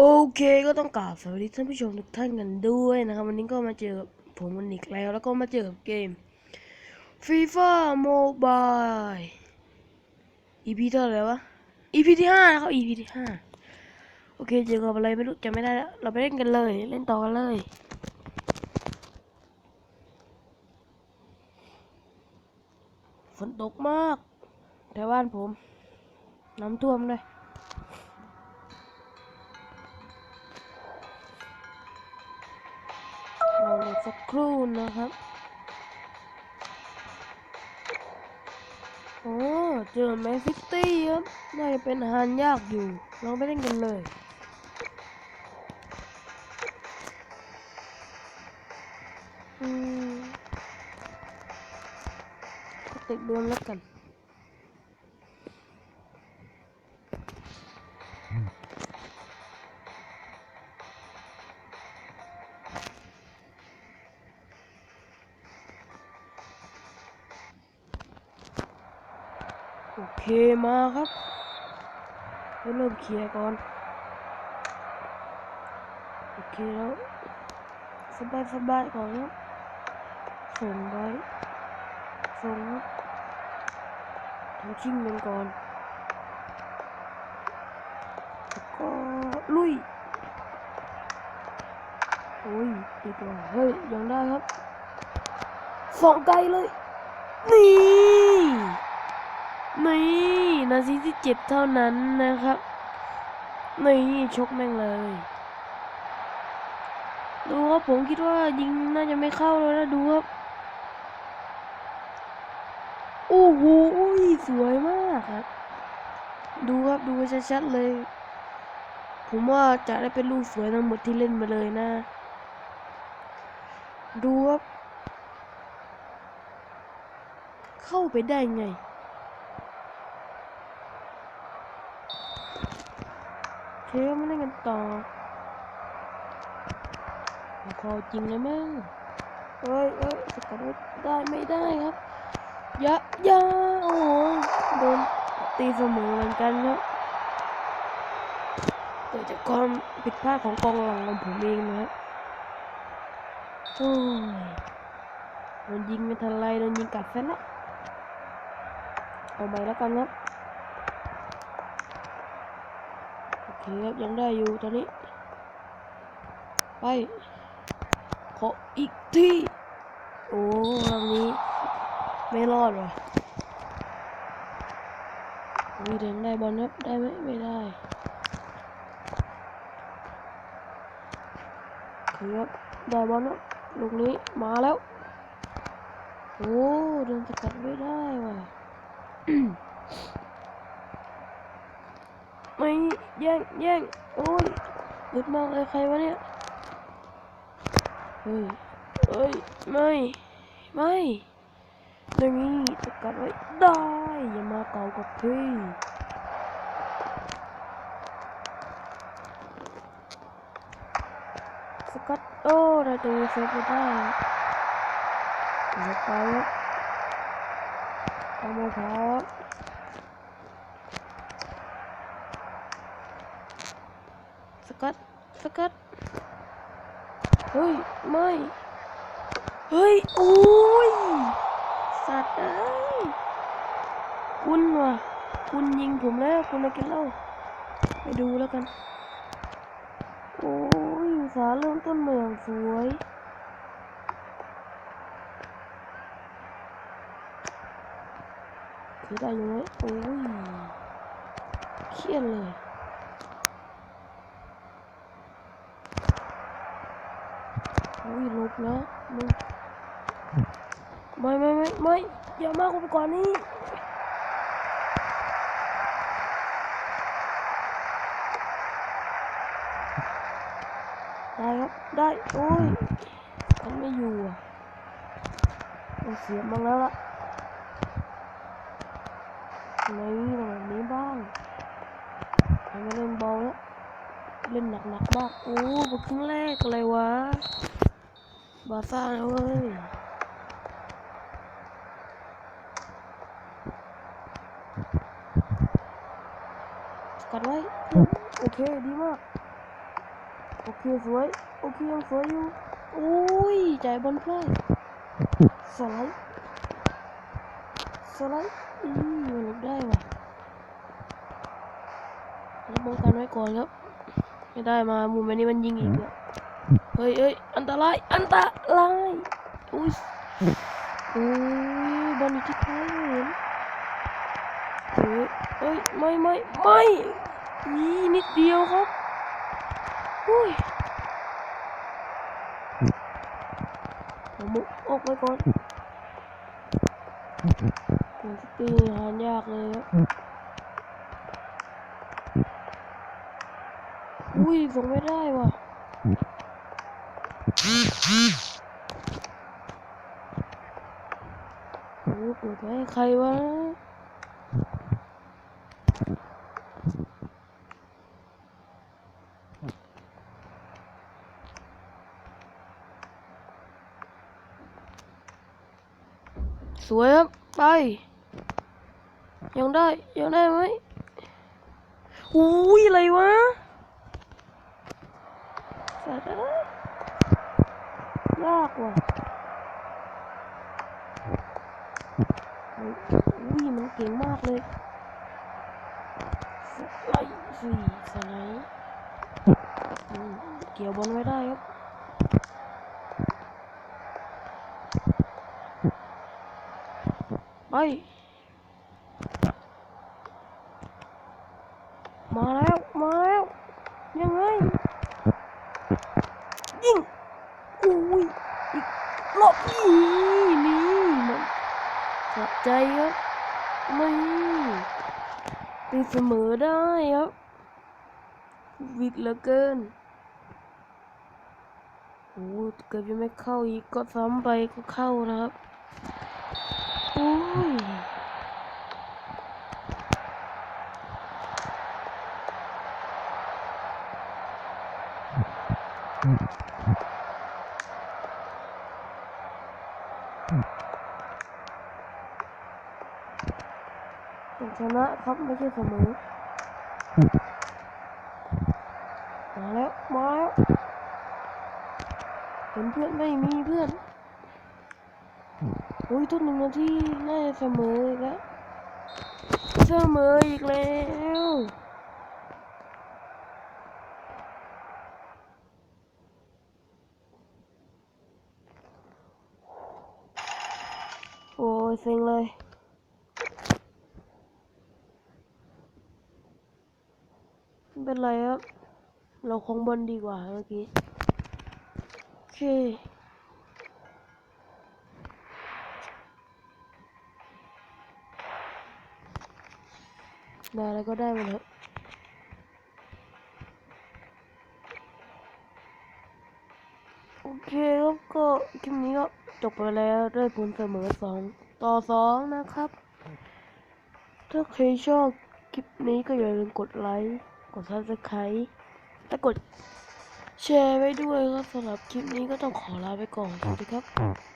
โอเคก็ต้องกราบสวัสดีท่านผู้ชมทุกท่านกันด้วยนะครับ วันนี้ก็มาเจอกับผมวันอีกแล้ว แล้วก็มาเจอกับเกม FIFA Mobile EP เท่าไหร่วะ EP ที่ห้านะครับ EP ที่ห้าโอเคเจอกับอะไรไม่รู้จำไม่ได้แล้วเราไปเล่นกันเลย เล่นต่อกันเลยฝนตกมากแถวบ้านผม น้ำท่วมด้วย สักครู่นะครับโอ้เจอแมนซิตี้ครับน่าจะเป็นอาหารยากอยู่ลองไปเล่นกันเลยอืมติดเดิมแล้วกัน โอเคมาครับให้เริ่มเคลียร์ก่อน โอเคแล้วสบายสบายก่อนครับส่งไว้ส่งทำชิ่งกันก่อนแล้วก็ลุยโอ้ยติดว่ะเฮ้ยยังได้ครับสองไกลเลย นี่ นี่นาทีที่เจ็ดเท่านั้นนะครับ นี่ชกแม่งเลย ดูครับผมคิดว่ายิงน่าจะไม่เข้าแล้วนะดูครับ โอ้โหสวยมากครับ ดูครับดูชัดๆเลย ผมว่าจะได้เป็นลูกสวยทั้งหมดที่เล่นมาเลยนะ ดูครับ เข้าไปได้ไง โอ เคมาเล่นกันต่อพอจริงเลยมั้งเอ้ยเอ้ยสกัดไว้ได้ไม่ได้ครับยะยาโอ้โหโดนตีเสมอเหมือนกันครับเกิดจากความผิดพลาดของกองหลังของผมเองนะครับโอ้ยโดนยิงไม่ทันไรโดนยิงกัดซะละเอาไปแล้วกันครับ โอเคครับยังได้อยู่ตอนนี้ ไป ขออีกทีโอ้รอบนี้ ไม่รอดว่ะมีเดินได้บอลครับได้ไหมไม่ได้ครับได้บอลแล้วลูกนี้มาแล้ว โอ้เดินสกัดไม่ได้ว่ะ ไม่แย่งแย่งโอ้ยหลุดมากเลยใครวะเนี่ยเฮ้ยเฮ้ยไม่ไม่อย่างนี้สกัดไว้ได้อย่ามาเก่ากับพี่สกัดโอ้ได้ตัวเซฟไปได้เดี๋ยวไปครับเอามาครับกัด สกัดเฮ้ย ไม่ เฮ้ย โอ้ย สัตว์เอ้ยคุณว่ะคุณยิงผมแล้ว คุณมากินเหล้าไปดูแล้วกัน โอ้ยอุตสาห์เริ่มต้นมาอย่างสวยคือได้อยู่ไหมโอ้ย เครียดเลย อุ้ยหลบแล้วมึงไม่ไม่ไม่ไม่อย่ามากกว่านี้ได้ครับ ได้โอ้ยมันไม่อยู่อะต้องเสียบมั้งแล้วล่ะนี่แบบนี้บ้างทำไมเล่นเบาแล้ว เล่นหนักๆมากโอ้บครึ่งแรกอะไรวะ บาซ่านะเว้ยกัดไว้ โอเค ดีมาก โอเค สวย โอเค ยังสวยอยู่โอ้ยจ่ายบอลพลาดสไลด์สไลด์อีมันหลุดได้ว่ะแล้วป้องกันไว้ก่อนครับ ไม่ได้มามุมอันนี้มันยิงอีกแล้ว เฮ้ยเฮ้ยอันตราย อันตรายอุ้ยโอ้ยบอลอยู่ที่ท้ายเห็นเฮ้ยเฮ้ย ไม่ไม่ไม่นี่นิดเดียวครับอุ้ยเอามุกออกไปก่อนโอ้ยสตีหายากเลยอุ้ยส่งไม่ได้ว่ะ โอ้เปิดไปให้ใครวะสวยครับ ไป ยังได้ ยังได้ไหมอุ้ยอะไรวะสัตว์เอ้ ยากว่ะอุ้ยมันเก่งมากเลยสไลด์สี่สไลด์เกี่ยวบอลไว้ได้ครับไป มาแล้ว มาแล้ว ยังไง ยิงอุ้ย อีกรอบ นี่นี่มันสะใจครับไม่ตีเสมอได้ครับวิดเหลือเกินโอ้เกือบจะไม่เข้าอีกก็ซ้ำไปก็เข้านะครับโอ้ยต้อง ชนะครับไม่ใช่เสมอมาแล้วมาแล้วเห็นเพื่อนไม่มีเพื่อนโอ้ยต้นหนึ่งนาทีน่าจะเสมออีกแล้วเสมออีกแล้วโอ้ยเซ็งเลย ไม่ เป็นไรครับ เราคงบนดีกว่าเมื่อกี้ โอเคได้แล้วก็ได้มาแล้วโอเคครับก็คลิปนี้ก็จบไปแล้วด้วยผลเสมอสองต่อสองนะครับ ถ้าใครชอบคลิปนี้ก็อย่าลืมกดไลค์ กด subscribe และกดแชร์ไว้ด้วยครับสำหรับคลิปนี้ก็ต้องขอลาไปก่อนสวัสดีครับ